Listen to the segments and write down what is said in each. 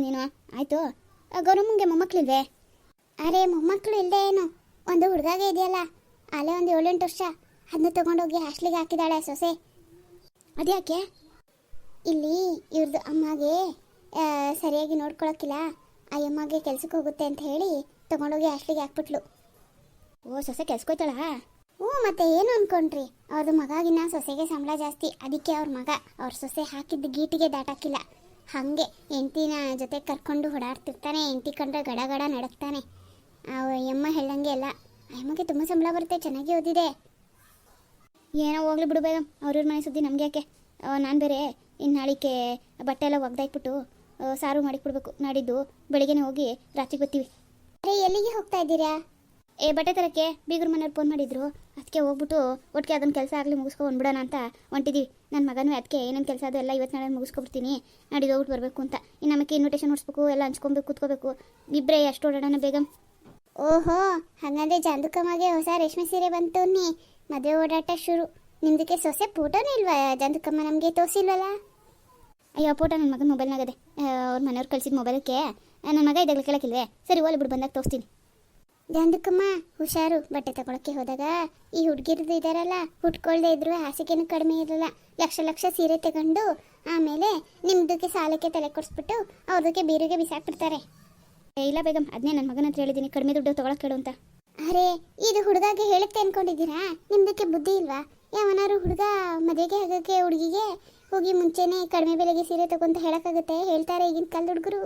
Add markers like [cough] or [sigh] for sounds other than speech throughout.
ನೀನು? ಆಯಿತು. ಗೌರಮ್ಮಂಗೆ ಮೊಮ್ಮಕ್ಳಿಲ್ವೇ? ಅರೆ ಮೊಮ್ಮಕ್ಕಳು ಇಲ್ಲದೆ ಏನು? ಒಂದು ಹುಡುಗಾಗೆ ಇದೆಯಲ್ಲ. ಅಲ್ಲೇ ಒಂದು ಏಳೆಂಟು ವರ್ಷ. ಅದನ್ನ ತಗೊಂಡೋಗಿ ಹಾಸ್ಟ್ಲಿಗೆ ಹಾಕಿದಾಳೆ ಸೊಸೆ. ಅದ್ಯಾಕೆ? ಇಲ್ಲಿ ಇವ್ರದ್ದು ಅಮ್ಮಗೆ ಸರಿಯಾಗಿ ನೋಡ್ಕೊಳಕ್ಕಿಲ್ಲ. ಆ ಅಮ್ಮಗೆ ಕೆಲ್ಸಕ್ಕೆ ಹೋಗುತ್ತೆ ಅಂತ ಹೇಳಿ ತಗೊಂಡೋಗಿ ಹಾಸ್ಟ್ಲಿಗೆ ಹಾಕ್ಬಿಟ್ಲು. ಓ, ಸೊಸೆ ಕೆಲ್ಸಕ್ಕೋಯ್ತಾಳ? ಹ್ಞೂ ಮತ್ತೆ ಏನು ಅನ್ಕೊಂಡ್ರಿ? ಅವ್ರದ್ದು ಮಗಾಗಿನ ಸೊಸೆಗೆ ಸಂಬಳ ಜಾಸ್ತಿ. ಅದಕ್ಕೆ ಅವ್ರ ಮಗ, ಅವ್ರ ಸೊಸೆ ಹಾಕಿದ್ದ ಗೀಟಿಗೆ ದಾಟಾಕಿಲ್ಲ. ಹಾಗೆ ಹೆಂಡ್ತಿನ ಜೊತೆ ಕರ್ಕೊಂಡು ಓಡಾಡ್ತಿರ್ತಾನೆ ಹೆಂಡ್ತಿ ಕಂಡ್ರೆ ಗಡ ಗಡ ನಡಕ್ತಾನೆ. ಆ ಯಮ್ಮ ಹೇಳಂಗೆ ಇಲ್ಲ ಅಮ್ಮಗೆ ತುಂಬ ಸಂಬಳ ಬರುತ್ತೆ ಚೆನ್ನಾಗಿ ಓದಿದೆ. ಏನೋ ಹೋಗ್ಲಿ ಬಿಡು ಬೇಗ ಅವ್ರವ್ರ ಮನೆ ಸುದ್ದಿ ನಮಗೆ ಯಾಕೆ? ನಾನು ಬೇರೆ ಇನ್ನು ನಾಳಿಕೆ ಬಟ್ಟೆ ಎಲ್ಲ ಒಗ್ದಾಕ್ಬಿಟ್ಟು ಆ, ಸಾರು ಮಾಡಿಕೊಡ್ಬೇಕು. ನಾಡಿದ್ದು ಬೆಳಿಗ್ಗೆನೇ ಹೋಗಿ ರಾತ್ರಿ ಬರ್ತೀವಿ. ಅರೆ ಎಲ್ಲಿಗೆ ಹೋಗ್ತಾ ಇದ್ದೀರಾ? ಏ ಬಟ್ಟೆ ತರಕ್ಕೆ ಬೀಗ್ರ ಮನೆಯವ್ರು ಫೋನ್ ಮಾಡಿದ್ರು. ಅದಕ್ಕೆ ಹೋಗ್ಬಿಟ್ಟು ಒಟ್ಟಿಗೆ ಅದನ್ನ ಕೆಲಸ ಆಗಲಿ ಮುಗಿಸ್ಕೊ ಬಂದ್ಬಿಡೋಣ ಅಂತ ಹೊಂಟಿದ್ದೀವಿ ನನ್ನ ಮಗನೂ ಅದಕ್ಕೆ ಏನೇನು ಕೆಲಸ ಅದು ಎಲ್ಲ ಇವತ್ತು ನಾಳೆ ಮುಗಿಸ್ಕೊಬಿಡ್ತೀನಿ. ನಾಡಿದ್ದು ಹೋಗ್ಬಿಟ್ಟು ಬರಬೇಕು ಅಂತ. ಇನ್ನು ನಮಗೆ ಇನ್ವಿಟೇಷನ್ ಹೊಡ್ಸ್ಬೇಕು ಎಲ್ಲ ಹಂಚ್ಕೊಬೇಕು ಕೂತ್ಕೋಬೇಕು. ಇಬ್ಬರೇ ಎಷ್ಟು ಓಡೋಣ ಬೇಗ. ಓಹೋ ಹಾಗಾದ್ರೆ ಜಂದುಕಮ್ಮಗೆ ಹೊಸ ರೇಷ್ಮೆ ಸೀರೆ ಬಂತು ನೀ ಮದುವೆ ಓಡಾಟ ಶುರು. ನಿಮ್ದಕ್ಕೆ ಸೊಸೆ ಫೋಟೋನೇ ಇಲ್ವಾ? ಜಾಂದುಕಮ್ಮ ನಮಗೆ ತೋರಿಸಿಲ್ವಲ್ಲ? ಅಯ್ಯೋ ಫೋಟೋ ನನ್ನ ಮಗನ ಮೊಬೈಲ್ನಾಗದೆ ಅವ್ರ ಮನೆಯವ್ರು ಕಳಿಸಿದ ಮೊಬೈಲಕ್ಕೆ ನನ್ನ ಮಗ ಇದ್ದಾಗಲೇ ಕೇಳಕ್ಕಿಲ್ವೇ? ಸರಿ ಓಲಿ ಬಿಡು ಬಂದಾಗ ತೋರಿಸ್ತೀನಿ. ಜಾಂದುಕಮ್ಮ ಹುಷಾರು. ಬಟ್ಟೆ ತಗೊಳಕ್ಕೆ ಹೋದಾಗ ಈ ಹುಡುಗಿರದು ಇದಾರಲ್ಲ, ಹುಟ್ಕೊಳ್ದೆ ಇದ್ರು, ಹಾಸಿಗೆನೂ ಕಡಿಮೆ ಇರಲ್ಲ ಲಕ್ಷ ಲಕ್ಷ ಸೀರೆ ತಗೊಂಡು ಆಮೇಲೆ ನಿಮ್ದಕ್ಕೆ ಸಾಲಕ್ಕೆ ತಲೆ ಕೊಡಿಸ್ಬಿಟ್ಟು ಅವ್ರದಕ್ಕೆ ಬೀರಿಗೆ ಬಿಸಾಕ್ಬಿಡ್ತಾರೆ. ಇಲ್ಲ ಬೇಗಂ ಅದನ್ನೇ ನನ್ನ ಮಗನ ಹತ್ರ ಹೇಳಿದ್ದೀನಿ ಕಡಿಮೆ ದುಡ್ಡು ತಗೊಳಕ್ ಹೇಳು ಅಂತ. ಅರೆ, ಇದು ಹುಡುಗಾಗೆ ಹೇಳುತ್ತೆ ಅನ್ಕೊಂಡಿದ್ದೀರಾ? ನಿಮ್ದಕ್ಕೆ ಬುದ್ಧಿ ಇಲ್ವಾ? ಯಾವನಾರು ಹುಡುಗ ಮದುವೆಗೆ ಆಗೋಕ್ಕೆ ಹುಡುಗಿಗೆ ಹೋಗಿ ಮುಂಚೆನೆ ಕಡಿಮೆ ಬೆಲೆಗೆ ಸೀರೆ ತಗೊಂತ ಹೇಳಕ್ಕಾಗುತ್ತೆ? ಹೇಳ್ತಾರೆ ಈಗಿನ ಕಾಲದ ಹುಡುಗರು.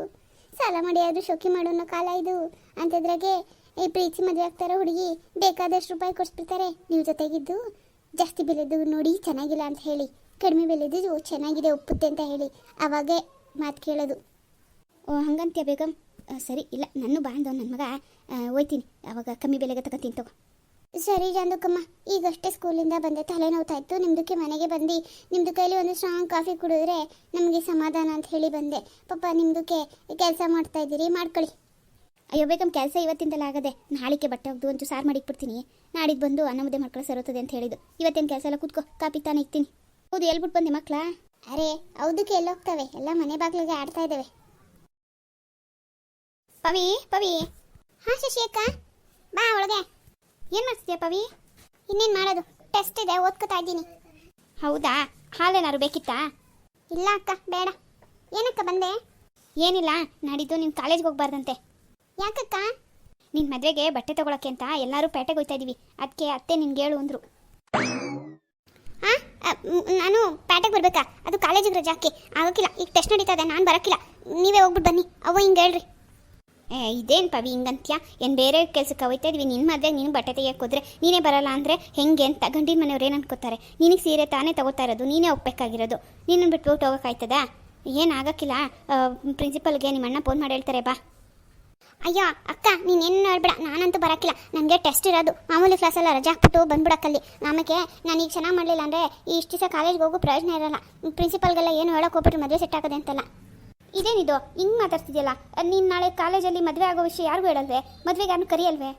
ಸಾಲ ಮಾಡಿ ಆದ್ರೂ ಶೋಕಿ ಮಾಡೋ ಅನ್ನೋ ಕಾಲ ಇದು. ಅಂತಿದ್ರಾಗೆ ಈ ಪ್ರೀತಿ ಮದುವೆ ಆಗ್ತಾರೋ ಹುಡುಗಿ, ಬೇಕಾದಷ್ಟು ರೂಪಾಯಿ ಕೊಡಿಸ್ಬಿಡ್ತಾರೆ. ನೀವು ಜೊತೆಗಿದ್ದು ಜಾಸ್ತಿ ಬೆಲೆದು ನೋಡಿ ಚೆನ್ನಾಗಿಲ್ಲ ಅಂತ ಹೇಳಿ. ಕಡಿಮೆ ಬೆಲೆದು ಚೆನ್ನಾಗಿದೆ, ಒಪ್ಪುತ್ತೆ ಅಂತ ಹೇಳಿ. ಅವಾಗೇ ಮಾತು ಕೇಳೋದು. ಓ, ಹಂಗಂತ್ಯ ಬೇಗಂ? ಸರಿ, ಇಲ್ಲ ನಾನು ಬಾಂಧವ ನನ್ನ ಮಗ. ಹೋಯ್ತೀನಿ. ಅವಾಗ ಕಮ್ಮಿ ಬೆಲೆಗೆ ತಗೋತೀನಿ ತಗೋ. ಸರಿ ಜಾಂದುಕಮ್ಮ, ಈಗಷ್ಟೇ ಸ್ಕೂಲಿಂದ ಬಂದೆ. ತಲೆ ಇತ್ತು. ನಿಮ್ದಕ್ಕೆ ಮನೆಗೆ ಬಂದು ನಿಮ್ಮದು ಕೈಲಿ ಒಂದು ಸ್ಟ್ರಾಂಗ್ ಕಾಫಿ ಕುಡಿದ್ರೆ ನಮಗೆ ಸಮಾಧಾನ ಅಂತ ಹೇಳಿ ಬಂದೆ. ಪಾಪ, ನಿಮ್ದಕ್ಕೆ ಕೆಲಸ ಮಾಡ್ತಾ ಇದ್ದೀರಿ, ಮಾಡ್ಕೊಳ್ಳಿ. ಅಯ್ಯೋ ಬೇಕಮ್ಮ ಕೆಲಸ ಇವತ್ತಿಂದಲೇ ಆಗದೆ ನಾಳಿಕೆ ಬಟ್ಟೆ ಒಗ್ದು ಒಂಚೂರು ಸಾರು ಮಾಡಿಕ್ಬಿಡ್ತೀನಿ ನಾಡಿದ್ದು ಬಂದು ಅನ್ನ ಮುದ್ದೆ ಮಾಡ್ಕೊಳ್ಳೋ ಸರೋತದೆ ಅಂತ ಹೇಳಿದ್ದು. ಇವತ್ತೇನು ಕೆಲಸ ಎಲ್ಲ ಕೂತ್ಕೋ ಕಾಪಿ ತಾನೇ ಇಕ್ತೀನಿ. ಹೌದು ಹೇಳ್ಬಿಟ್ಟು ಬಂದೆ ಮಕ್ಕಳ ಅರೆ ಹೌದಕ್ಕೆ ಎಲ್ಲೋಗ್ತವೆ ಎಲ್ಲ ಮನೆ ಬಾಗಿಲಿಗೆ ಆಡ್ತಾ ಇದ್ದಾವೆ. ಪವಿ ಪವಿ. ಹಾ ಶಶಿ ಅಕ್ಕ. ಬಾ ಒಳಗೆ. ಏನು ಮಾಡ್ತಿದ್ಯಾ ಪವಿ? ಇನ್ನೇನು ಮಾಡೋದು? ಟೆಸ್ಟ್ ಇದೆ ಓದ್ಕೋತಾ ಇದ್ದೀನಿ. ಹೌದಾ? ಹಾಲೇನಾದ್ರು ಬೇಕಿತ್ತಾ? ಇಲ್ಲ ಅಕ್ಕ ಬೇಡ. ಏನಕ್ಕ ಬಂದೆ? ಏನಿಲ್ಲ ನಾಡಿದ್ದು ನೀನು ಕಾಲೇಜ್ಗೆ ಹೋಗ್ಬಾರ್ದಂತೆ. ಯಾಕಕ್ಕ? ನಿನ್ನ ಮದುವೆಗೆ ಬಟ್ಟೆ ತಗೊಳಕ್ಕೆ ಅಂತ ಎಲ್ಲರೂ ಪೇಟೆಗೆ ಹೋಗ್ತಾ ಇದೀವಿ. ಅದಕ್ಕೆ ಅತ್ತೆ ನಿನ್ಗೆ ಹೇಳು ಅಂದರು. ನಾನು ಪೇಟೆಗೆ ಬರಬೇಕಾ? ಅದು ಕಾಲೇಜಿಗೆ ರಜೆ ಹಾಕಿ ಆಗೋಕ್ಕಿಲ್ಲ ಈಗ ಟೆಸ್ಟ್ ನಡೀತಾ ಇದೆ. ನಾನು ಬರೋಕ್ಕಿಲ್ಲ ನೀವೇ ಹೋಗ್ಬಿಟ್ಟು ಬನ್ನಿ. ಅವ್ವ ಹಿಂಗೆ ಹೇಳ್ರಿ. ಏ, ಇದೇನು ಪವಿ, ಹಿಂಗಂತ್ಯಾ? ಏನು ಬೇರೆ ಕೆಲ್ಸಕ್ಕೆ ಹೋಯ್ತಾ ಇದ್ವಿ. ನಿನ್ನ ಮದುವೆಗೆ ನೀನು ಬಟ್ಟೆ ತೆಗಿಯಕ್ಕೆ ಹೋದ್ರೆ ನೀನೇ ಬರಲ್ಲ ಅಂದರೆ ಹೆಂಗೆ ಅಂತ ಗಂಡಿನ ಮನೆಯವ್ರು ಏನು ಅನ್ಕೋತಾರೆ? ನಿನಗೆ ಸೀರೆ ತಾನೇ ತಗೋತಾ ಇರೋದು. ನೀನೇ ಹೋಗ್ಬೇಕಾಗಿರೋದು ನೀನು ಬಿಟ್ಬಿಟ್ಟು ಹೋಗೋಕ್ಕಾಯ್ತದಾ ಏನು ಆಗಕ್ಕಿಲ್ಲ ಪ್ರಿನ್ಸಿಪಲ್ಗೆ ನಿಮ್ಮ ಅಣ್ಣ ಫೋನ್ ಮಾಡಿ ಹೇಳ್ತಾರೆ, ಬಾ. ಅಯ್ಯೋ, ಅಕ್ಕ ನೀನೇನು ನೋಡ್ಬೇಡ ನಾನಂತೂ ಬರೋಕ್ಕಿಲ್ಲ. ನನಗೆ ಟೆಸ್ಟ್ ಇರೋದು. ಮಾಮೂಲಿ ಕ್ಲಾಸೆಲ್ಲ ರಜೆ ಹಾಕ್ಬಿಟ್ಟು ಬಂದ್ಬಿಡಕ್ಕಲ್ಲಿ. ಆಮೇಲೆ ನಾನು ಈಗ ಚೆನ್ನಾಗಿ ಮಾಡಲಿಲ್ಲ ಅಂದರೆ ಇಷ್ಟು ದಿವಸ ಕಾಲೇಜ್ಗೆ ಹೋಗೋ ಪ್ರಯೋಜನ ಇರಲ್ಲ. ಪ್ರಿನ್ಸಿಪಲ್ಗೆಲ್ಲ ಏನು ಹೇಳೋಕೆ ಹೋಗ್ಬಿಟ್ಟು ಮದುವೆ ಸೆಟ್ ಆಗೋದೆ ಅಂತಲ್ಲ. ಇದೇನಿದು? ಹಿಂಗೆ ಮಾತಾಡ್ತಿದ್ಯಲ್ಲ? ನೀನು ನಾಳೆ ಕಾಲೇಜಲ್ಲಿ ಮದುವೆ ಆಗೋ ವಿಷಯ ಯಾರಿಗೂ ಹೇಳಲ್ವೇ? ಮದುವೆಗೆ ಯಾರು ಕರಿಯಲ್ವೇ?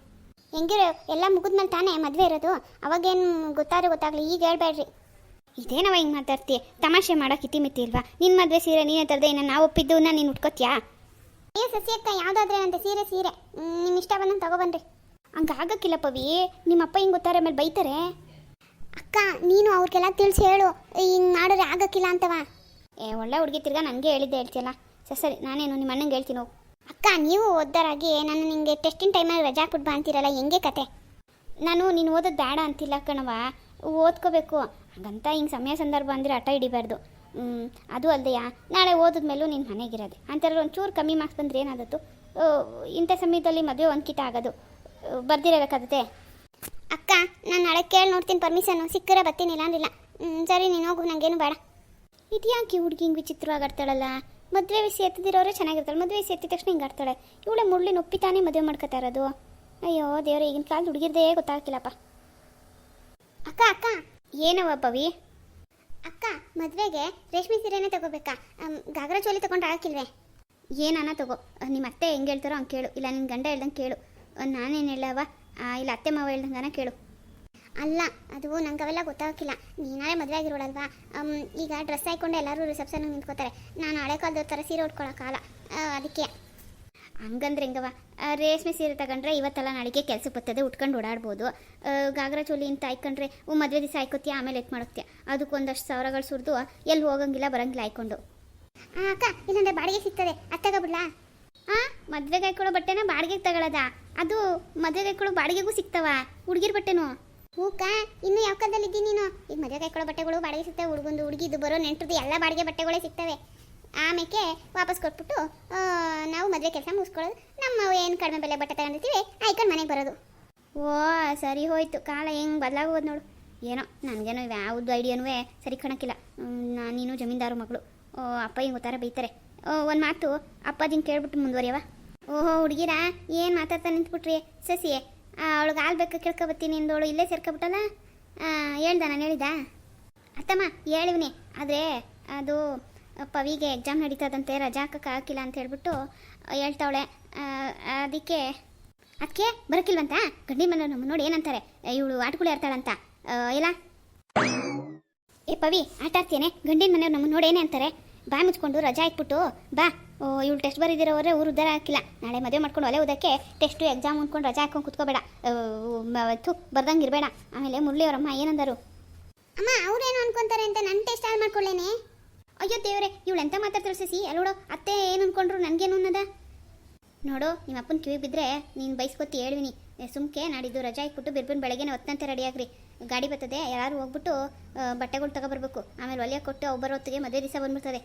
ಹೆಂಗಿರೋ, ಎಲ್ಲ ಮುಗಿದ್ಮೇಲೆ ತಾನೇ ಮದುವೆ ಇರೋದು? ಅವಾಗೇನು ಗೊತ್ತಾದ್ರೆ ಗೊತ್ತಾಗಲಿ, ಈಗ ಹೇಳ್ಬೇಡ್ರಿ. ಇದೇನವ ಹಿಂಗೆ ಮಾತಾಡ್ತೀಯ ತಮಾಷೆ ಮಾಡೋಕೆ ಇತಿಮಿತಿ ಇಲ್ವಾ? ನಿನ್ನ ಮದುವೆ ಸೀರೆ ನೀನೇ ತರದೆ, ಇನ್ನು ನಾವು ಒಪ್ಪಿದ್ದು ನೀನು ಉಟ್ಕೋತ್ಯಾ? ಏ ಸಸಿ ಅಕ್ಕ ಯಾವುದಾದ್ರೆ ಅಂತ ಸೀರೆ ಸೀರೆ. ನಿಮ್ಮ ಇಷ್ಟ ಬಂದಂಗೆ ತಗೊಬನ್ರಿ. ಹಂಗೆ ಆಗಕ್ಕಿಲ್ಲ ಪವಿ. ನಿಮ್ಮ ಅಪ್ಪ ಹಿಂಗೆ ಗೊತ್ತಾರೆ ಆಮೇಲೆ ಬೈತಾರೆ. ಅಕ್ಕ, ನೀನು ಅವ್ರಿಗೆಲ್ಲ ತಿಳಿಸಿ ಹೇಳು. ಹಿಂಗೆ ಮಾಡಿದ್ರೆ ಆಗಕ್ಕಿಲ್ಲ ಅಂತವ. ಏ, ಒಳ್ಳೆ ಹುಡುಗಿ ತಿರ್ಗಾ ನನಗೆ ಹೇಳಿದ್ದೆ, ಹೇಳ್ತಿಯಲ್ಲ? ಸಸರಿ ಸರಿ, ನಾನೇನು ನಿಮ್ಮ ಅಣ್ಣಂಗೆ ಹೇಳ್ತೀನಿ ಅಕ್ಕ, ನೀವು ಓದ್ದಾರಾಗಿ ನಾನು ನಿಮಗೆ ಟೆಸ್ಟಿನ ಟೈಮಲ್ಲಿ ರಜಾ ಕೊಟ್ಟು ಬಾ ಅಂತೀರಲ್ಲ, ಹೆಂಗೆ ಕತೆ? ನಾನು, ನೀನು ಓದೋದು ಬೇಡ ಅಂತಿಲ್ಲ ಕಣವ ಓದ್ಕೋಬೇಕು. ಹಾಗಂತ ಹಿಂಗೆ ಸಮಯ ಸಂದರ್ಭ ಅಂದರೆ ಹಠ ಹಿಡಿಬಾರ್ದು. ಅದು ಅಲ್ದೆಯಾ ನಾಳೆ ಓದಿದ್ಮೇಲೂ ನೀನು ಮನೆಗಿರೋದೆ. ಅಂತಾರೆ ಒಂಚೂರು ಕಮ್ಮಿ ಮಾರ್ಕ್ಸ್ ಬಂದರೆ ಏನಾದತ್ತು ಇಂಥ ಸಮಯದಲ್ಲಿ ಮದುವೆ ಒಂದ್ಕಿತ ಆಗೋದು. ಬರ್ದಿರಬೇಕಾದತೆ ಅಕ್ಕ, ನಾನು ನಾಳೆ ಕೇಳಿ ನೋಡ್ತೀನಿ ಪರ್ಮಿಷನ್ನು ಸಿಕ್ಕರೆ ಬರ್ತೀನಿ ಇಲ್ಲಾಂದಿಲ್ಲ ಸರಿ, ನೀನು ಹೋಗು ನನಗೇನು ಬೇಡ. ಇದ್ಯಾಕೆ ಹುಡುಗಿ ಹಿಂಗೆ ವಿಚಿತ್ರವಾಗಿ ಆಡ್ತಾಳಲ್ಲ? ಮದುವೆ ವಿಷಯ ಎತ್ತಿದಿರೋರೆ ಚೆನ್ನಾಗಿರ್ತಾಳೆ. ಮದುವೆ ವಿಷಯ ಎತ್ತಿದ ತಕ್ಷಣ ಹಿಂಗೆ ಆಡ್ತಾಳೆ. ಇವಳೆ ಮುಳ್ಳಿ ನೊಪ್ಪಿತಾನೆ ಮದುವೆ ಮಾಡ್ಕೊತಾ ಇರೋದು. ಅಯ್ಯೋ, ದೇವ್ರೆ, ಈಗಿನ ಕಾಲದ ಹುಡುಗಿರ್ದೇ ಗೊತ್ತಾಗ್ತಿಲ್ಲಪ್ಪ. ಅಕ್ಕ ಅಕ್ಕ. ಏನವ ಪವಿ ಅಕ್ಕ, ಮದುವೆಗೆ ರೇಷ್ಮೆ ಸೀರೆನೇ ತಗೋಬೇಕಾ? ಘಾಗ್ರ ಗಾಗ್ರಾ ಚೋಲಿ ತಗೊಂಡು ಹಾಕಿಲ್ವೇ? ಏನಾನ ತಗೋ? ನಿಮ್ಮ ಅತ್ತೆ ಹೆಂಗೆ ಹೇಳ್ತಾರೋ ಹಂಗೆ ಕೇಳು. ಇಲ್ಲ ನಿನ್ನ ಗಂಡ ಹೇಳ್ದಂಗೆ ಕೇಳು. ನಾನೇನು ಹೇಳವ ಇಲ್ಲ, ಅತ್ತೆ ಮಾವ ಹೇಳ್ದಂಗನ ಕೇಳು. ಅಲ್ಲ, ಅದು ನಂಗೆ ಅವೆಲ್ಲ ಗೊತ್ತಾಗಿಲ್ಲ ನೀನಾಳೆ ಮದುವೆ ಆಗಿರೋಳಲ್ವಾ? ಈಗ ಡ್ರೆಸ್ ಹಾಕೊಂಡು ಎಲ್ಲರೂ ರಿಸೆಪ್ಷನ್ಗೆ ನಿಂತ್ಕೋತಾರೆ. ನಾನು ಹಳೆ ಕಾಲದ ಥರ ಸೀರೆ ಉಟ್ಕೊಳ್ಳೋಕ್ಕಾಗಲ್ಲ ಅದಕ್ಕೆ. ಹಂಗಂದ್ರೆ ಹೆಂಗವ ರೇಷ್ಮೆ ಸೀರೆ ತಗೊಂಡ್ರೆ ಇವತ್ತೆಲ್ಲ ನಾಳೆಗೆ ಕೆಲಸ ಬರ್ತದೆ ಉಟ್ಕೊಂಡು ಓಡಾಡ್ಬೋದು. ಗಾಗ್ರ ಚೋಲಿ ಅಂತ ಹಾಯ್ಕೊಂಡ್ರೆ ಹ್ಞೂ ಮದುವೆ ದಿವಸ ಹಾಯ್ಕೋತೀಯ ಆಮೇಲೆ ಎತ್ ಅದಕ್ಕೆ ಒಂದಷ್ಟು ಸಾವಿರಗಳು ಸುರಿದು ಎಲ್ಲಿ ಹೋಗಂಗಿಲ್ಲ ಬರಂಗಿಲ್ಲ ಹಾಯ್ಕೊಂಡು. ಅಕ್ಕ ಇಲ್ಲಂದ್ರೆ ಬಾಡಿಗೆ ಸಿಗ್ತದೆ ಅದು ತಗೋಬಿಡ್ಲಾ? ಆ ಮದ್ವೆಗೆ ಹಾಕೊಳ್ಳೋ ಬಟ್ಟೆನ ಬಾಡಿಗೆಗೆ ತಗೊಳ್ಳೋದ ಅದು ಮದ್ವೆಗೆ ಹಾಕೊಳ್ಳೋ ಬಾಡಿಗೆಗೂ ಸಿಗ್ತಾವ ಹುಡುಗಿರ್ ಬಟ್ಟೆನು. ಹೂಕ ಇನ್ನು ಯಾವ ಕಾಲದಲ್ಲಿ ಇದ್ದೀನಿ ನೀನು? ಈಗ ಮದುವೆಗೆ ಹಾಕೊಳ್ಳೋ ಬಟ್ಟೆಗಳು ಬಾಡಿಗೆ ಸಿಗ್ತವೆ ಹುಡುಗಂದು ಹುಡುಗಿದು ಬರೋ ನೆಂಟ್ರದ್ದು ಎಲ್ಲ ಬಾಡಿಗೆ ಬಟ್ಟೆಗಳೇ ಸಿಗ್ತವೆ. ಆಮೇಲೆ ವಾಪಸ್ ಕೊಟ್ಬಿಟ್ಟು ನಾವು ಮದುವೆ ಕೆಲಸ ಮುಗಿಸ್ಕೊಳ್ಳೋದು. ನಮ್ಮ ಏನು ಕಡಿಮೆ ಬೆಲೆ ಬಟ್ಟೆ ತಗೊಂಡಿರ್ತೀವಿ ಆಯ್ಕೊಂಡು ಮನೆಗೆ ಬರೋದು. ಓ, ಸರಿ ಹೋಯ್ತು. ಕಾಲ ಹೆಂಗೆ ಬದಲಾಗೋದು ನೋಡು. ಏನೋ, ನನಗೇನೋ ಯಾವುದು ಐಡಿಯಾನೂ ಸರಿ ಕಾಣಕ್ಕಿಲ್ಲ. ನಾನು ನೀನು ಜಮೀನ್ದಾರು ಮಗಳು. ಓ, ಅಪ್ಪ ಹಿಂಗೆ ಗೊತ್ತಾರ ಬೈತಾರೆ. ಓ, ಒಂದು ಮಾತು, ಅಪ್ಪಾಜಿನ ಕೇಳ್ಬಿಟ್ಟು ಮುಂದುವರಿಯವ ಓಹೋ, ಹುಡುಗಿರ, ಏನು ಮಾತಾಡ್ತಾ ನಿಂತ್ಬಿಟ್ರಿ ಸಸಿ? ಅವಳಿಗೆ ಹಾಲು ಬೇಕು ಕೇಳ್ಕೊಬತ್ತೀನಿ ಅಂದೋಳು ಇಲ್ಲೇ ಸೇರ್ಕೊಬಿಟ್ಟಲ್ಲ? ಹೇಳ್ದ, ನಾನು ಹೇಳಿದ ಅತ್ತಮ್ಮ, ಹೇಳಿವ್ನಿ. ಆದರೆ, ಅದು ಪವಿಗೆ ಎಕ್ಸಾಮ್ ನಡೀತದಂತೆ, ರಜಾ ಹಾಕಕ್ಕೆ ಹಾಕಿಲ್ಲ ಅಂತ ಹೇಳ್ಬಿಟ್ಟು ಹೇಳ್ತಾವಳೆ. ಅದಕ್ಕೆ ಅದಕ್ಕೆ ಬರಕಿಲ್ವಂತ ಗಂಡಿ ಮನೆ ನಮ್ಮ ನೋಡಿ ಏನಂತಾರೆ? ಇವಳು ಆಟಗಳು ಆಡ್ತಾಳಂತ. ಇಲ್ಲ ಏ, ಪವಿ, ಆಟ ಆಡ್ತೇನೆ ಗಂಡಿನ ಮನೆಯವ್ರು ನಮ್ಮ ನೋಡಿ ಏನೇ ಅಂತಾರೆ? ಬಾ ಮುಚ್ಕೊಂಡು, ರಜಾ ಇಟ್ಬಿಟ್ಟು, ಬಾ. ಓ, ಇವಳು ಟೆಸ್ಟ್ ಬರೀದಿರೋರೆ ಊರು ಉದ್ದಾರ ಹಾಕಿಲ್ಲ. ನಾಳೆ ಮದುವೆ ಮಾಡ್ಕೊಂಡು ಒಲೆ ಓದಕ್ಕೆ ಟೆಸ್ಟು ಎಕ್ಸಾಮ್ ಅಂದ್ಕೊಂಡು ರಜಾ ಹಾಕೊಂಡು ಕುತ್ಕೋಬೇಡ. ಥು, ಬರ್ದಂಗೆ ಇರಬೇಡ. ಆಮೇಲೆ ಮುರಳಿ ಅವರಮ್ಮ ಏನಂದರು? ಅಮ್ಮ, ಅವ್ರೇನು ಅನ್ಕೊಂತಾರೆ ಅಂತ ನನ್ನ ಟೆಸ್ಟ್ ಹಾಳು ಮಾಡ್ಕೊಳ್ಳೇನೆ? ಅಯ್ಯೋ ದೇವರೇ ಇವಳು ಎಂತ ಮಾತಾಡ್ತಾರೆ ಸಸಿ? ಅಲ್ಲೋಡು ಅತ್ತೆ ಏನು ಅನ್ಕೊಂಡ್ರು ನನಗೇನು ಅನ್ನದ? ನೋಡು ನಿಮ್ಮ ಅಪ್ಪನ ಕಿವಿ ಬಿದ್ದರೆ ನೀನು ಬೈಸ್ಕೊತಿ ಹೇಳ್ವಿನಿ. ಸುಮ್ಕೆ ನಾಡಿದ್ದು ರಜಾ ಇಟ್ಬಿಟ್ಟು ಬಿರ್ಬನ್ ಒತ್ತಂತ ರೆಡಿ ಆಗ್ರಿ. ಗಾಡಿ ಬರ್ತದೆ ಯಾರು ಹೋಗ್ಬಿಟ್ಟು ಬಟ್ಟೆಗಳು ತಗೊಬರ್ಬೇಕು. ಆಮೇಲೆ ಒಲೆ ಕೊಟ್ಟು ಒಬ್ಬರ ಹೊತ್ತಿಗೆ ಮದುವೆ ದಿವಸ ಬಂದ್ಬಿಡ್ತದೆ.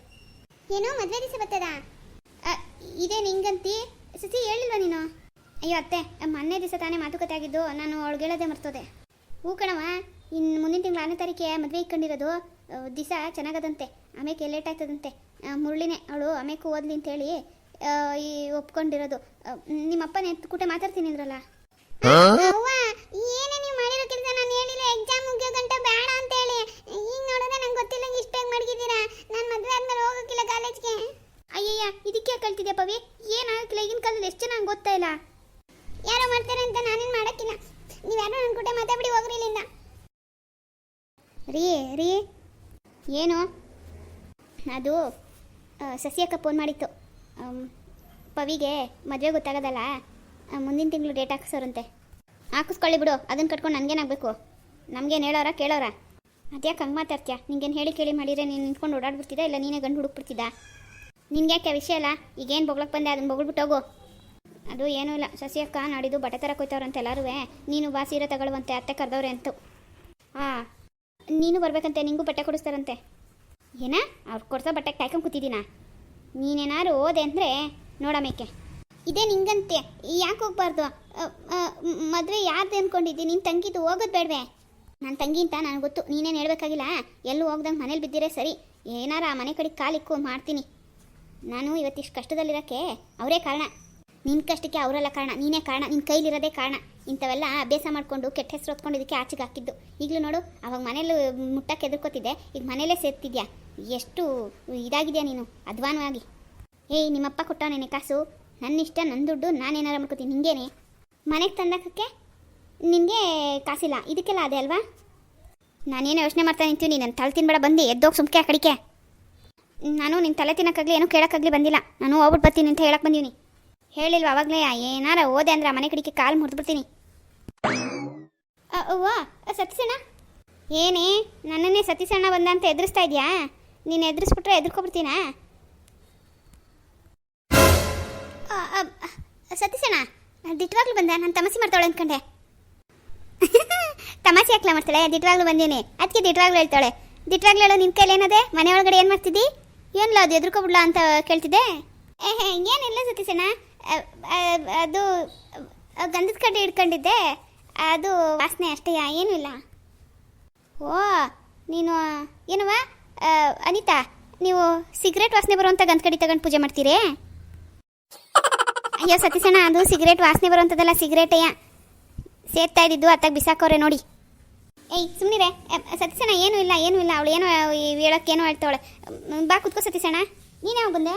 ಏನೋ ಮದುವೆ ದಿವಸ ಬರ್ತದ? ಇದೇ ನಿಂಗಂತಿ? ಸಸಿ ಹೇಳಿಲ್ವ ನೀನು? ಅಯ್ಯೋ ಅತ್ತೆ ಮೊನ್ನೆ ದಿವಸ ತಾನೇ ಮಾತುಕತೆ ಆಗಿದ್ದು ನಾನು ಅವಳಿಗೆ ಹೇಳೋದೇ ಮರ್ತದೆ. ಹೂ ಕಣವ ಇನ್ನು ಮುಂದಿನ ತಿಂಗಳು ಆರನೇ ತಾರೀಕಿಗೆ ಮದುವೆ ಇಟ್ಕೊಂಡಿರೋದು. ದಿವಸ ಚೆನ್ನಾಗದಂತೆ. ಆಮೇಲೆ ಲೇಟ್ ಆಗ್ತದಂತೆ ಮುರುಳಿನೇ ಅವಳು ಆಮೇಲೆ ಓದ್ಲಿ ಅಂತೇಳಿ ಈ ಒಪ್ಕೊಂಡಿರೋದು. ನಿಮ್ಮಪ್ಪ ನಿಮ್ಮಪ್ಪನ ಎತ್ಕೂಟ ಮಾತಾಡ್ತೀನಿ ಅಂದ್ರಲ್ಲ. ಅವ್ವ ಏನೇ ನೀವು ಮಾಡಿರೋ ಕೆಲಸ ನಾನು ಹೇಳಿಲ್ಲ. ಎಕ್ಸಾಮ್ ಮುಗಿಯೋ ಗಂಟ ಬೇಡ ಅಂತ ಹೇಳಿ ಈಗ ನೋಡಿದ್ರೆ ನಂಗೆ ಗೊತ್ತಿಲ್ಲ ಇಷ್ಟ ಹೆಂಗ್ ಮಡಗಿದ್ದೀರಾ. ನಾನು ಮದುವೆ ಆದ್ಮೇಲೆ ಹೋಗೋಕ್ಕಿಲ್ಲ ಕಾಲೇಜ್ಗೆ. ಅಯ್ಯಯ್ಯ ಇದಕ್ಕೆ ಕಳ್ತಿದ್ಯಾ ಪವಿ? ಏನಾಗಕ್ಕಿಲ್ಲ ಈಗಿನ ಕಾಲದಲ್ಲಿ ಎಷ್ಟು ಜನ ಗೊತ್ತಾ ಇಲ್ಲ? ಯಾರೋ ಮಾಡ್ತಾರೆ ಅಂತ ನಾನೇನು ಮಾಡೋಕ್ಕಿಲ್ಲ. ನೀವ್ಯಾರೋ ನನ್ನ ಕೂಟ ಮಾತಾಡ್ಬಿಡಿ ಹೋಗ್ರಿ ಇಲ್ಲಿಂದ. ರೀ ರೀ. ಏನು? ಅದು ಸಸ್ಯಕ್ಕೆ ಫೋನ್ ಮಾಡಿತ್ತು. ಪವಿಗೆ ಮದುವೆ ಗೊತ್ತಾಗೋದಲ್ಲ? ಮುಂದಿನ ತಿಂಗಳು ಡೇಟ್ ಹಾಕಿಸೋರಂತೆ. ಹಾಕಿಸ್ಕೊಳ್ಳಿ ಬಿಡು ಅದನ್ನು ಕಟ್ಕೊಂಡು ನನಗೇನಾಗಬೇಕು? ನಮಗೇನು ಹೇಳೋರ, ಕೇಳೋರ? ಅದ್ಯಾಕೆ ಹಂಗೆ ಮಾತಾಡ್ತೀಯ? ನಿಂಗೇನು ಹೇಳಿ ಕೇಳಿ ಮಾಡಿದ್ರೆ ನೀನು ನಿಂತ್ಕೊಂಡು ಓಡಾಡ್ಬಿಡ್ತಿದ್ದ ಇಲ್ಲ ನೀನೇ ಗಂಡು ಹುಡುಕ್ಬಿಡ್ತಿದ್ದ ನಿನ್ಗೆ ಯಾಕೆ ವಿಷಯ ಅಲ್ಲ ಈಗೇನು ಬೊಗ್ಳಕ್ಕೆ ಬಂದೆ ಅದನ್ನು ಬೊಗಳ್ಬಿಟ್ಟು ಹೋಗು. ಅದು ಏನೂ ಇಲ್ಲ. ಸಸಿಯಕ್ಕ ನಾಡಿದ್ದು ಬಟ್ಟೆ ಥರ ಕೊಯ್ತವ್ರಂತೆ ಎಲ್ಲರೂ ನೀನು ಬಾ ಸೀರೆ ತಗೊಳ್ಳುವಂತೆ ಅತ್ತೆ ಕರೆದವ್ರೆ ಅಂತು. ಹಾಂ ನೀನು ಬರ್ಬೇಕಂತೆ, ನಿಂಗೂ ಬಟ್ಟೆ ಕೊಡಿಸ್ತಾರಂತೆ. ಏನಾ? ಅವ್ರು ಕೊಡ್ಸೋ ಬಟ್ಟೆ ಕಾಯ್ಕೊಂಡು ಕೂತಿದ್ದೀನ? ನೀನೇನಾರು ಓದೆ ಅಂದರೆ ನೋಡಮೇಕೆ ಇದೇ ನಿಂಗಂತೆ, ಯಾಕೆ ಹೋಗ್ಬಾರ್ದು? ಮದುವೆ ಯಾರ್ದು ಅಂದ್ಕೊಂಡಿದ್ದಿ ನಿನ್ನ ತಂಗಿದು ಹೋಗೋದು ಬೇಡವೆ. ನನ್ನ ತಂಗಿ ಅಂತ ನನಗೆ ಗೊತ್ತು. ನೀನೇನು ಹೇಳ್ಬೇಕಾಗಿಲ್ಲ? ಎಲ್ಲೂ ಹೋಗ್ದಂಗೆ ಮನೇಲಿ ಬಿದ್ದಿರೆ ಸರಿ. ಏನಾರ ಆ ಮನೆ ಕಡೆ ಕಾಲಿಕ್ಕು ಮಾಡ್ತೀನಿ. ನಾನು ಇವತ್ತಿಷ್ಟು ಕಷ್ಟದಲ್ಲಿರೋಕ್ಕೆ ಅವರೇ ಕಾರಣ. ನಿನ್ನ ಕಷ್ಟಕ್ಕೆ ಅವರೆಲ್ಲ ಕಾರಣ, ನೀನೇ ಕಾರಣ ನಿನ್ನ ಕೈಲಿರೋದೇ ಕಾರಣ. ಇಂಥವೆಲ್ಲ ಅಭ್ಯಾಸ ಮಾಡಿಕೊಂಡು, ಕೆಟ್ಟ ಹೆಸರು ಹೊತ್ಕೊಂಡಿದ್ದಕ್ಕೆ ಆಚೆಗೆ ಹಾಕಿದ್ದು. ಈಗಲೂ ನೋಡು, ಅವಾಗ ಮನೇಲಿ ಮುಟ್ಟಕ್ಕೆ ಎದುರ್ಕೋತಿದ್ದೆ ಈಗ ಮನೇಲೇ ಸೇರ್ತಿದ್ಯಾ? ಎಷ್ಟು ಇದಾಗಿದೆಯಾ ನೀನು? ಅಧ್ವಾನವಾಗಿ. ಏಯ್, ನಿಮ್ಮಪ್ಪ ಕೊಟ್ಟ ನೆನೆ ಕಾಸು? ನನ್ನ ಇಷ್ಟ ನನ್ನ ದುಡ್ಡು ನಾನೇನಾರ ಮಾಡ್ಕೋತೀನಿ. ನಿಂಗೇನೆ? ಮನೆಗೆ ತಂದಕ್ಕೆ ನಿನಗೆ ಕಾಸಿಲ್ಲ. ಇದಕ್ಕೆಲ್ಲ ಅದೇ ಅಲ್ವಾ? ನಾನೇನು ಯೋಚನೆ ಮಾಡ್ತಾ ನಿಂತೀವಿ? ನನ್ನ ತಲೆ ತಿನ್ಬೇಡ, ಬಂದು. ಎದ್ದೋಗಿ ಸುಮ್ಕೆ ಆ ಕಡಿಕೆ. ನಾನು ನಿನ್ನ ತಲೆ ತಿನ್ನಕ್ಕಾಗಲಿ, ಏನೂ ಕೇಳೋಕ್ಕಾಗಲಿ ಬಂದಿಲ್ಲ. ನಾನು ಹೋಗ್ಬಿಟ್ಟು ಬರ್ತೀನಿ ಅಂತ ಹೇಳಕ್ಕೆ ಬಂದೀನಿ ಹೇಳಿಲ್ವ? ಅವಾಗಲೇ ಏನಾರ ಓದೆ ಅಂದ್ರೆ ಮನೆ ಕಡೆಗೆ ಕಾಲು ಮುರಿದ್ಬಿಡ್ತೀನಿ. ಅವ್ವ ಸತೀಸಣ್ಣ ಏನೇ ನನ್ನನ್ನೇ ಸತೀಸಣ್ಣ ಬಂದ ಅಂತ ಎದುರಿಸ್ತಾ ಇದೆಯಾ? ನೀನು ಎದುರಿಸ್ಬಿಟ್ರೆ ಎದುರ್ಕೊಬಿಡ್ತೀನಾ? ಸತೀಸಣ್ಣ ದಿಟ್ಟವಾಗ್ಲೂ ಬಂದ ನಾನು ತಮಾಸೆ [laughs] ಮಾಡ್ತಾಳೆ ಅಂದ್ಕೊಂಡೆ ತಮಾಷೆ ಯಾಕೆ ಮಾಡ್ತಾಳೆ? ದಿಟ್ಟವಾಗ್ಲೂ ಬಂದೀನಿ. ಅದಕ್ಕೆ ದಿಟ್ಟವಾಗ್ಲೂ ಹೇಳ್ತಾಳೆ. ದಿಟ್ಟವಾಗ್ಲೂ ಹೇಳೋ ನಿನ್ನ ಕೈಲಿ ಏನದೆ? ಮನೆ ಒಳಗಡೆ ಏನು ಮಾಡ್ತಿದ್ದಿ? ಏನಿಲ್ಲ ಅದು ಎದುರ್ಕೊಬಿಡ್ಲ ಅಂತ ಕೇಳ್ತಿದ್ದೆ? ಏನಿಲ್ಲ ಅ, ಅದು ಗಂಧದ ಕಡ್ಡಿ ಹಿಡ್ಕೊಂಡಿದ್ದೆ. ಅದು ವಾಸನೆ ಅಷ್ಟೇ, ಏನೂ ಇಲ್ಲ. ಓ, ನೀನು ಏನವ ಅನಿತಾ, ನೀವು ಸಿಗರೇಟ್ ವಾಸನೆ ಬರುವಂಥ ಗಂಧ ಕಡ್ಡಿ ತಗೊಂಡು ಪೂಜೆ ಮಾಡ್ತೀರಿ? ಅಯ್ಯೋ ಸತೀಸಣ್ಣ ಅದು ಸಿಗರೇಟ್ ವಾಸನೆ ಬರುವಂಥದ್ದಲ್ಲ ಸಿಗರೇಟಯ್ಯ ಸೇರ್ತಾ ಇದ್ದಿದ್ದು, ಅತ್ತಾಗ ಬಿಸಾಕೋರೆ ನೋಡಿ. ಏಯ್ ಸುಮ್ಮನಿರೆ ಸತೀಶಣ್ಣ, ಏನೂ ಇಲ್ಲ ಏನೂ ಇಲ್ಲ. ಅವಳು ಏನೋ ಹೇಳೋಕ್ಕೇನೋ ಹೇಳ್ತಾವಳೆ. ಬಾ ಕುತ್ಕೋ ಸತೀಶಣ್ಣ. ನೀನು ಯಾವ ಬಂದೆ?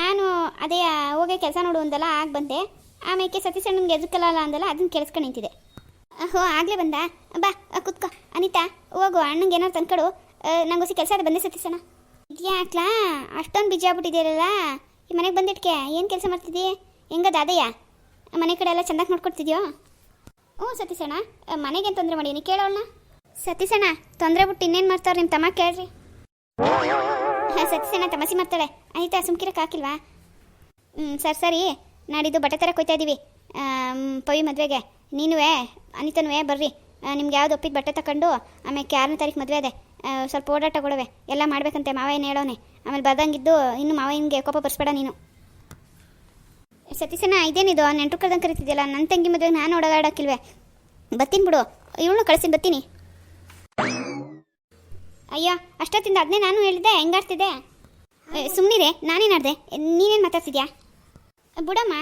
ನಾನು ಅದೇ ಹೋಗಿ ಕೆಲಸ ನೋಡು ಅಂದಲ್ಲ ಆಗ ಬಂದೆ. ಆಮೇಲೆ ಸತೀಶ್ ಅಣ್ಣನ್ಗೆ ಎದುಕಲ್ಲ ಅಂದಲ್ಲ ಅದನ್ನ ಕೇಳಿಸ್ಕೊಂಡು ನಿಂತಿದೆ ಹೋ ಆಗಲೇ ಬಂದ? ಬಾ ಕುತ್ಕೋ. ಅನಿತಾ, ಹೋಗು ಅಣ್ಣಂಗೆ ಏನಾರು ತಂದ್ಕೊಡು. ನಂಗೆ ಹೊಸಿ ಕೆಲಸ ಬಂದೆ ಸತೀಸಣ್ಣ ಇದ್ಯಾಕ್ಲಾ ಅಷ್ಟೊಂದು ಬಿಜಿ ಆಗ್ಬಿಟ್ಟಿದ್ದೀರಲ್ಲ ಈ ಮನೆಗೆ ಬಂದಿಟ್ಕೆ ಏನು ಕೆಲಸ ಮಾಡ್ತಿದ್ದೀ? ಹೆಂಗದ ಅದಯ್ಯ ಮನೆ ಕಡೆ ಎಲ್ಲ ಚೆಂದಾಗಿ ನೋಡ್ಕೊಡ್ತಿದ್ಯೋ? ಹ್ಞೂ ಸತೀಶಣ್ಣ ಮನೆಗೆ ತೊಂದರೆ ಮಾಡೀನಿ ಕೇಳೋಣ ಸತೀಶಣ್ಣ ತೊಂದರೆ ಬಿಟ್ಟು ಇನ್ನೇನು ಮಾಡ್ತಾವ್ರೆ ನಿಮ್ಮ ತಮ್ಮ ಕೇಳ್ರಿ. ಸತೀಸಣ್ಣ ತಮಸಿ ಮಾಡ್ತಾಳೆ. ಆಯ್ತಾ ಸುಮ್ಕಿರಕ್ಕೆ ಹಾಕಿಲ್ವಾ? ಹ್ಞೂ ಸರಿ ಸರಿ. ನಾಡಿದ್ದು ಬಟ್ಟೆ ತರ ಕೊಯ್ತಾ ಇದ್ದೀವಿ ಪವಿ ಮದುವೆಗೆ. ನೀನುವೇ, ಅನಿತನುವೇ ಬರ್ರಿ. ನಿಮ್ಗೆ ಯಾವ್ದು ಒಪ್ಪಿದ ಬಟ್ಟೆ ತಗೊಂಡು ಆಮೇಲೆ ಆರನೇ ತಾರೀಕು ಮದುವೆ ಅದೇ. ಸ್ವಲ್ಪ ಓಡಾಟ ಕೊಡುವೆ. ಎಲ್ಲ ಮಾಡ್ಬೇಕಂತೆ ಮಾವ ಏನು ಹೇಳೋನೆ. ಆಮೇಲೆ ಬರ್ದಂಗಿದ್ದು ಇನ್ನು ಮಾವ ಹಿಂಗೆ ಕೋಪ ಬರ್ಸ್ಬೇಡ ನೀನು. ಸತೀಸನ ಇದೇನಿದು? ನೆಂಟ್ರು ಕಳ್ದಂಗೆ ಕರಿತಿದ್ಯಲ್ಲ ನನ್ನ ತಂಗಿ ಮದುವೆಗೆ ನಾನು ಓಡಾಡಕ್ಕಿಲ್ವೇ? ಬತ್ತೀನಿ ಬಿಡು. ಇವಳು ಕಳಿಸಿ ಬತ್ತೀನಿ. ಅಯ್ಯೋ, ಅಷ್ಟೊತ್ತಿಂದ ಅದನ್ನೇ ನಾನು ಹೇಳಿದೆ ಹೆಂಗಾಡ್ತಿದ್ದೆ ಸುಮ್ಮನಿದೆ ನಾನೇನು ಆಡ್ದೆ ನೀನೇನು ಮಾತಾಡ್ತಿದ್ಯಾ? ಬುಡಮ್ಮ,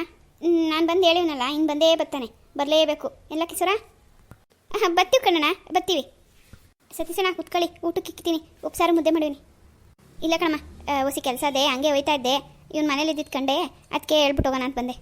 ನಾನು ಬಂದು ಹೇಳಿವನಲ್ಲ ಇನ್ನು ಬಂದೇ ಬರ್ತಾನೆ, ಬರಲೇಬೇಕು. ಎಲ್ಲ ಕಿಸರ ಬರ್ತೀವಿ ಕಣ್ಣಣ್ಣ, ಬರ್ತೀವಿ. ಸತೀಶಣ್ಣ ಕುತ್ಕೊಳ್ಳಿ, ಊಟಕ್ಕೆ ಇಕ್ತೀನಿ ಉಪ್ಸಾರು ಮುದ್ದೆ ಮಾಡೀನಿ ಇಲ್ಲ ಕಣಮ್ಮ ಹೊಸಿ ಕೆಲಸ ಅದೇ ಹಂಗೆ ಹೋಯ್ತಾ ಇದ್ದೆ. ಇವ್ನ ಮನೇಲಿ ಇದ್ದಿದ್ದು ಕಂಡೆ ಅದಕ್ಕೆ ಹೇಳ್ಬಿಟ್ಟು ಹೋಗೋಣ ಅಂತ ಬಂದೆ.